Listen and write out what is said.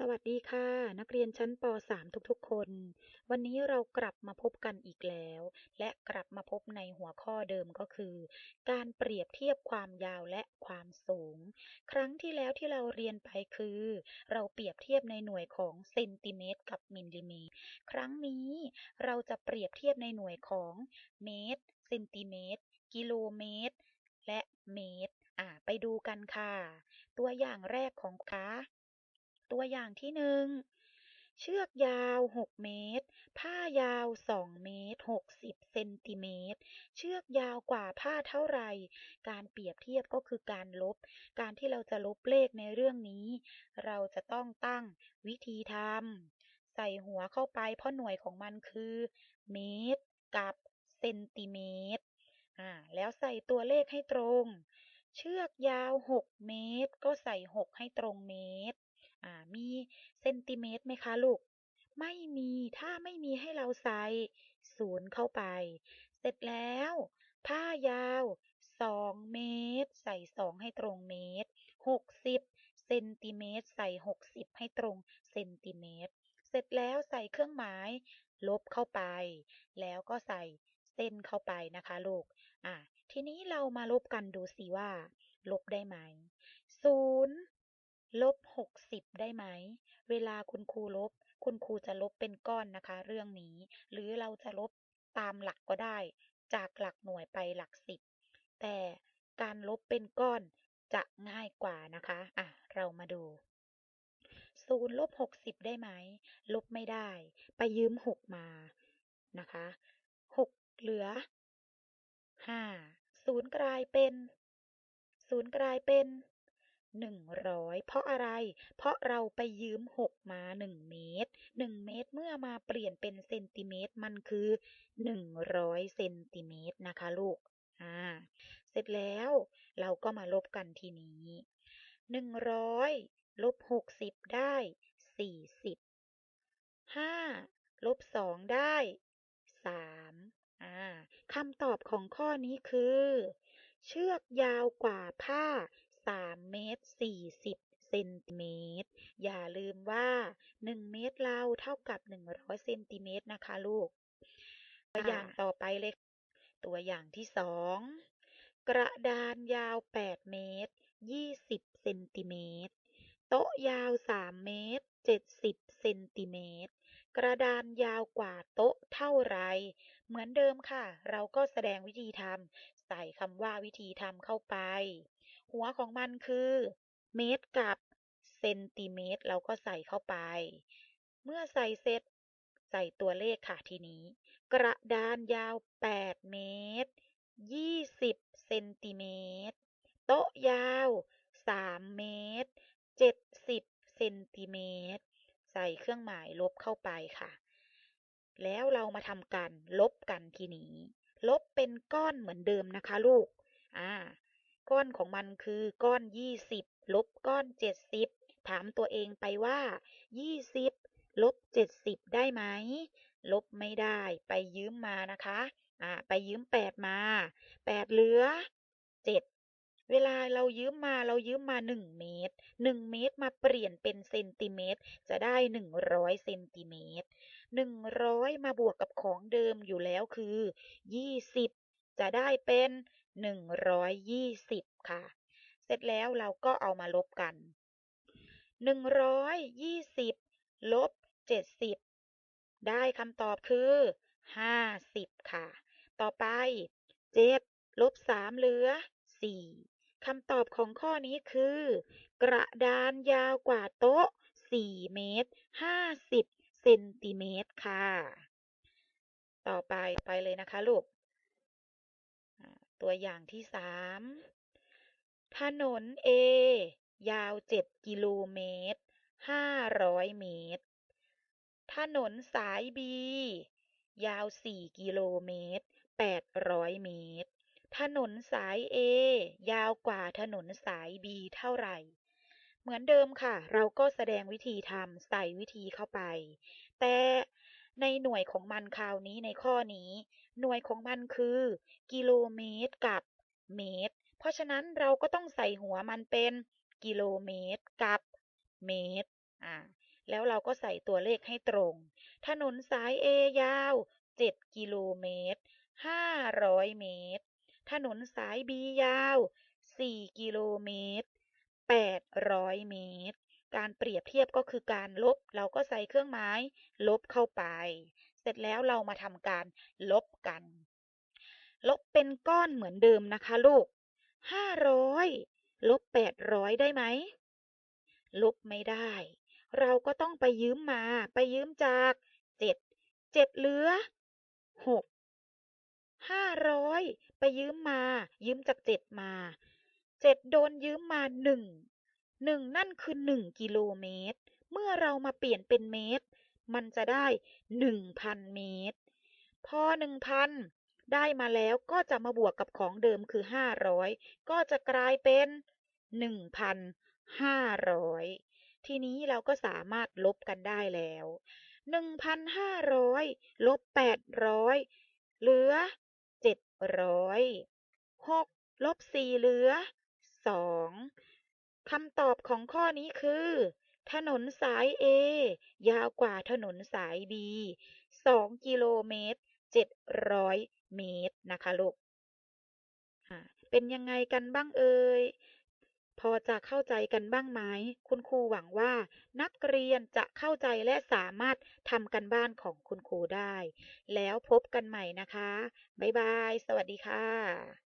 สวัสดีค่ะ นักเรียนชั้นป .3 ทุกๆ คน วันนี้เรากลับมาพบกันอีกแล้ว และกลับมาพบในหัวข้อเดิมก็คือ การเปรียบเทียบความยาวและความสูง ครั้งที่แล้วที่เราเรียนไปคือ เราเปรียบเทียบในหน่วยของเซนติเมตรกับมิลลิเมตร ครั้งนี้เราจะเปรียบเทียบในหน่วยของเมตรเซนติเมตร กิโลเมตร และเมตร อ่าไปดูกันค่ะ ตัวอย่างแรกของคะ ตัวอย่างที่หนึ่งเชือกยาว 6 เมตร ผ้ายาว 2 เมตร 60 เซนติเมตร เชือกยาวกว่าผ้าเท่าไหร่ การเปรียบเทียบก็คือการลบ การที่เราจะลบเลขในเรื่องนี้ เราจะต้องตั้งวิธีทำใส่หัวเข้าไปเพราะหน่วยของมันคือ เมตร กับเซนติเมตร อ่า แล้วใส่ตัวเลขให้ตรง เชือกยาว 6 เมตร ก็ใส่ 6 ให้ตรงเมตร อ่ามีเซนติเมตรไหมคะลูก ไม่มีถ้าไม่มีให้เราใส่ศูนย์เข้าไป เสร็จแล้ว ผ้ายาว2เมตร ใส่2ให้ตรงเมตร60เซนติเมตร ใส่60ให้ตรงเซนติเมตร เสร็จแล้วใส่เครื่องหมาย ลบเข้าไป แล้วก็ใส่เส้นเข้าไปนะคะลูก อ่าทีนี้เรามาลบกันดูสิว่า ลบได้ไหม0 ลบ60ได้ไหม เวลาคุณครูลบ คุณครูจะลบเป็นก้อนนะคะ เรื่องนี้ หรือเราจะลบตามหลักก็ได้ จากหลักหน่วยไปหลักสิบ แต่การลบเป็นก้อนจะง่ายกว่านะคะ อะ เรามาดู0ลบ60ได้ไหม ลบไม่ได้ ไปยืม6มา นะคะ6เหลือ5 0กลายเป็น0กลายเป็น 100เพราะอะไร เพราะเราไปยืม6มา1เมตร1เมตรเมื่อมาเปลี่ยนเป็นเซนติเมตรมันคือ100เซนติเมตรนะคะลูกอ่าเสร็จแล้วเราก็มาลบกันทีนี้100ลบ60ได้40 5ลบ2ได้3อ่าคำตอบของข้อนี้คือ เชือกยาวกว่าผ้า 3เมตร40เซนติเมตร อย่าลืมว่า1เมตรเราเท่ากับ100เซนติเมตรนะคะลูก ตัวอย่างต่อไปเลย ตัวอย่างที่2กระดานยาว8เมตร20เซนติเมตร โต๊ะยาว3เมตร70เซนติเมตร กระดานยาวกว่าโต๊ะเท่าไร เหมือนเดิมค่ะ เราก็แสดงวิธีทำใส่คำว่าวิธีทำเข้าไป หัวของมันคือเมตรกับเซนติเมตรเราก็ใส่เข้าไป เมื่อใส่เสร็จใส่ตัวเลขค่ะทีนี้ กระดานยาว 8 เมตร 20 เซนติเมตร โต๊ะยาว 3 เมตร 70 เซนติเมตร ใส่เครื่องหมายลบเข้าไปค่ะ แล้วเรามาทำการลบกันทีนี้ ลบเป็นก้อนเหมือนเดิมนะคะลูก อ่า ก้อนของมันคือก้อน 20 ลบก้อน 70 ถามตัวเองไปว่า 20 ลบ 70 ได้ไหม ลบไม่ได้ ไปยืมมานะคะ อ่า ไปยืม 8 มา 8 เหลือ 7เวลาเรายืมมาเรายืมมา 1 เมตร 1 เมตรมาเปลี่ยนเป็นเซนติเมตร จะได้ 100เซนติเมตร 100 มาบวกกับของเดิมอยู่แล้วคือ 20 จะได้เป็น 120 ค่ะ เสร็จแล้วเราก็เอามาลบกัน 120 ลบ 70 ได้คำตอบคือ 50 ค่ะ ต่อไป 7 ลบ 3 เหลือ 4คำตอบของข้อนี้คือ กระดานยาวกว่าโต๊ะ 4 เมตร 50 เซนติเมตรค่ะ ต่อไปไปเลยนะคะลูก ตัวอย่างที่3ถนน A ยาว7กิโลเมตร500เมตร ถนนสาย B ยาว4กิโลเมตร800เมตร ถนนสาย A ยาวกว่าถนนสาย B เท่าไหร่ เหมือนเดิมค่ะ เราก็แสดงวิธีทำใส่วิธีเข้าไป แต่ ในหน่วยของมันคราวนี้ในข้อนี้ หน่วยของมันคือ กิโลเมตรกับเมตร เพราะฉะนั้นเราก็ต้องใส่หัวมันเป็น กิโลเมตรกับเมตรอ่าแล้วเราก็ใส่ตัวเลขให้ตรง ถนนสาย A ยาว 7 กิโลเมตร 500 เมตร ถนนสาย B ยาว 4 กิโลเมตร 800 เมตร การเปรียบเทียบก็คือการลบ เราก็ใส่เครื่องหมาย ลบเข้าไป เสร็จแล้วเรามาทำการลบกัน ลบเป็นก้อนเหมือนเดิมนะคะลูก 500 ลบ 800 ได้ไหม ลบไม่ได้ เราก็ต้องไปยืมมา ไปยืมจาก 7 7เหลือ 6 500 ไปยืมมา ยืมจาก 7 มา 7 โดนยืมมา 1 หนึ่งนั่นคือหนึ่งกิโลเมตร เมื่อเรามาเปลี่ยนเป็นเมตร มันจะได้หนึ่งพันเมตร พอหนึ่งพันได้มาแล้วก็จะมาบวกกับของเดิมคือห้าร้อยก็จะกลายเป็นหนึ่งพันห้าร้อยทีนี้เราก็สามารถลบกันได้แล้วหนึ่งพันห้าร้อยลบแปดร้อยเหลือเจ็ดร้อยหกลบสี่เหลือสอง คำตอบของข้อนี้คือ ถนนสาย A ยาวกว่าถนนสาย B 2 กิโลเมตร 700 เมตรนะคะลูก เป็นยังไงกันบ้างเอ่ย พอจะเข้าใจกันบ้างไหม คุณครูหวังว่านักเรียนจะเข้าใจและสามารถทำกันบ้านของคุณครูได้ แล้วพบกันใหม่นะคะ บ๊ายบาย สวัสดีค่ะ